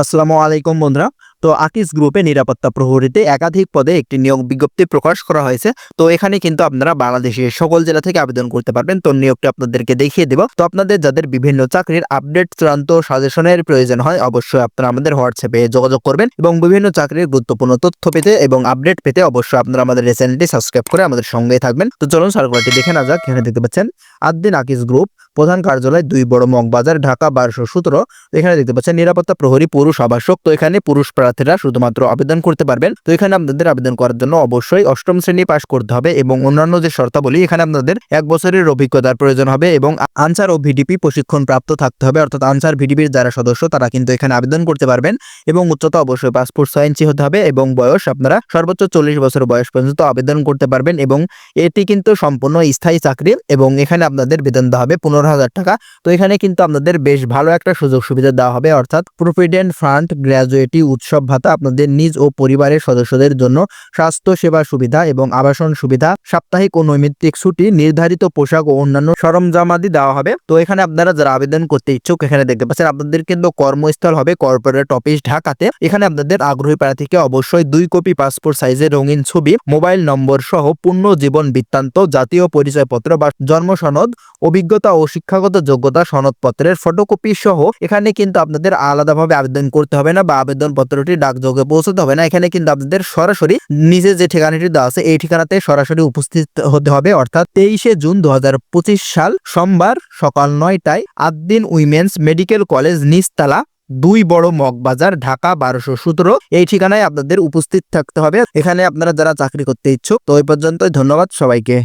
আসসালামু আলাইকুম বন্ধুরা। তো আকিস গ্রুপে নিরাপত্তা প্রহরীতে একাধিক পদে একটি নিয়োগ বিজ্ঞপ্তি প্রকাশ করা হয়েছে। তো এখানে কিন্তু আপনারা বাংলাদেশের সকল জেলা থেকে আবেদন করতে পারবেন। তো নিয়োগটি আপনাদেরকে দেখিয়ে দেব। তো আপনাদের যাদের বিভিন্ন চাকরির আপডেট চূড়ান্ত সাজেশনের প্রয়োজন হয়, অবশ্যই আপনারা আমাদের হোয়াটসঅ্যাপে যোগাযোগ করবেন এবং বিভিন্ন চাকরির গুরুত্বপূর্ণ তথ্য পেতে এবং আপডেট পেতে অবশ্যই আপনারা আমাদের চ্যানেলটি সাবস্ক্রাইব করে আমাদের সঙ্গেই থাকবেন। তো চলুন সার্কুলারটি দেখে না যাক, এখানে দেখতে পাচ্ছেন আদ্দিন আকিস গ্রুপ প্রধান কার্যালয় দুই বড় মগবাজার, ঢাকা বারোশো সতেরো। এখানে দেখতে পাচ্ছেন, নিরাপত্তা প্রহরী পুরুষ আবাসক। তো এখানে পুরুষ প্রার্থীরা শুধুমাত্র আবেদন করতে পারবেন। তো এখানে আপনাদের আবেদন করার জন্য অবশ্যই অষ্টম শ্রেণি পাশ করতে হবে এবং অন্যান্য যে শর্তাবলী, এখানে আপনাদের এক বছরের অভিজ্ঞতার প্রয়োজন হবে এবং আনসার ও ভিডিপি প্রশিক্ষণ প্রাপ্ত থাকতে হবে। অর্থাৎ আনসার, ভিডিপির যারা সদস্য, তারা কিন্তু এখানে আবেদন করতে পারবেন এবং উচ্চতা অবশ্যই পাসপোর্ট ছয় ইঞ্চি হতে হবে এবং বয়স আপনারা সর্বোচ্চ চল্লিশ বছর বয়স পর্যন্ত আবেদন করতে পারবেন এবং এটি কিন্তু সম্পূর্ণ স্থায়ী চাকরি এবং এখানে আপনাদের বেতন দেওয়া হবে পনেরো হাজার টাকা। তো এখানে কিন্তু আপনাদের বেশ ভালো একটা সুযোগ সুবিধা দেওয়া হবে। অর্থাৎ প্রভিডেন্ট ফান্ড, গ্র্যাজুয়েটি, উৎসব ভাতা আপনাদের নিজ ও পরিবারের সদস্যদের জন্য স্বাস্থ্য সেবা সুবিধা এবং আবাসন সুবিধা, সাপ্তাহিক ও নৈমিত্তিক ছুটি, নির্ধারিত পোশাক ও অন্যান্য সরঞ্জামাদি দেওয়া হবে। তো এখানে আপনারা যারা আবেদন করতে ইচ্ছুক, এখানে দেখতে পাচ্ছেন আপনাদের কিন্তু কর্মস্থল হবে কর্পোরেট অফিস ঢাকাতে। এখানে আপনাদের আগ্রহী প্রার্থীকে অবশ্যই দুই কপি পাসপোর্ট সাইজের রঙিন ছবি, মোবাইল নম্বর সহ পূর্ণ জীবন বৃত্তান্ত, জাতীয় পরিচয়পত্র বা জন্ম সনদ, অভিজ্ঞতা ও শিক্ষাগত যোগ্যতা সনদপত্রের ফটোকপি সহ এখানে কিন্তু আপনাদের আলাদাভাবে আবেদন করতে হবে না বা আবেদন পত্রটি ডাকযোগে পৌঁছতে হবে না। এখানে কিন্তু আপনাদের সরাসরি নিজে যে ঠিকানাটি দেওয়া আছে, এই ঠিকানাতে সরাসরি উপস্থিত হতে হবে। অর্থাৎ তেইশে জুন দুহাজার পঁচিশ সাল সোমবার সকাল নয়টায় আদ্দিন উইমেন্স মেডিকেল কলেজ, নিচতলা দুই বড় মগবাজার, ঢাকা বারোশো সতেরো। এই ঠিকানায় আপনাদের উপস্থিত থাকতে হবে। এখানে আপনারা যারা চাকরি করতে ইচ্ছুক, তো ওই পর্যন্তই। ধন্যবাদ সবাইকে।